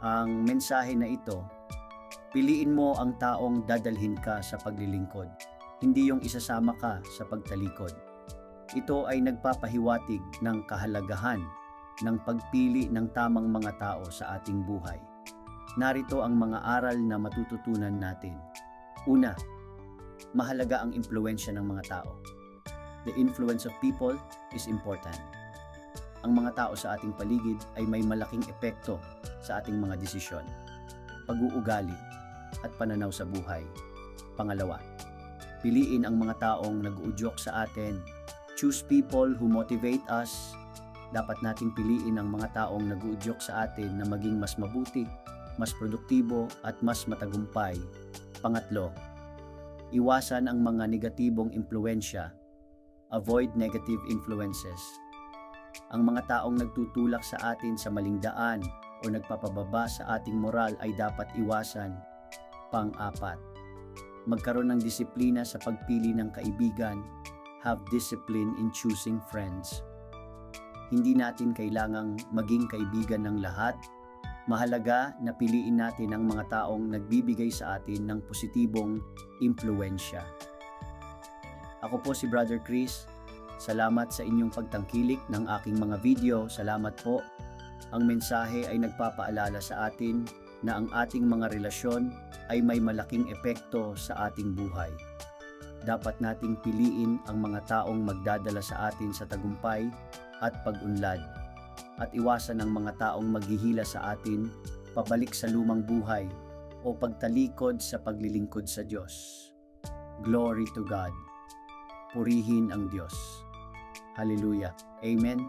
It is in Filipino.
ang mensahe na ito, piliin mo ang taong dadalhin ka sa paglilingkod, hindi yung isasama ka sa pagtalikod. Ito ay nagpapahiwatig ng kahalagahan ng pagpili ng tamang mga tao sa ating buhay. Narito ang mga aral na matututunan natin. Una, mahalaga ang impluensya ng mga tao. The influence of people is important. Ang mga tao sa ating paligid ay may malaking epekto sa ating mga desisyon, pag-uugali, at pananaw sa buhay. Pangalawa, piliin ang mga taong nag-uudyok sa atin. Choose people who motivate us. Dapat nating piliin ang mga taong nag-uudyok sa atin na maging mas mabuti, mas produktibo, at mas matagumpay. Pangatlo, iwasan ang mga negatibong impluensya. Avoid negative influences. Ang mga taong nagtutulak sa atin sa maling daan o nagpapababa sa ating moral ay dapat iwasan. Pang-apat, magkaroon ng disiplina sa pagpili ng kaibigan. Have discipline in choosing friends. Hindi natin kailangang maging kaibigan ng lahat. Mahalaga na piliin natin ang mga taong nagbibigay sa atin ng positibong impluensya. Ako po si Brother Chris. Salamat sa inyong pagtangkilik ng aking mga video. Salamat po. Ang mensahe ay nagpapaalala sa atin na ang ating mga relasyon ay may malaking epekto sa ating buhay. Dapat nating piliin ang mga taong magdadala sa atin sa tagumpay at pag-unlad at iwasan ang mga taong maghihila sa atin pabalik sa lumang buhay o pagtalikod sa paglilingkod sa Diyos. Glory to God. Purihin ang Diyos. Hallelujah. Amen.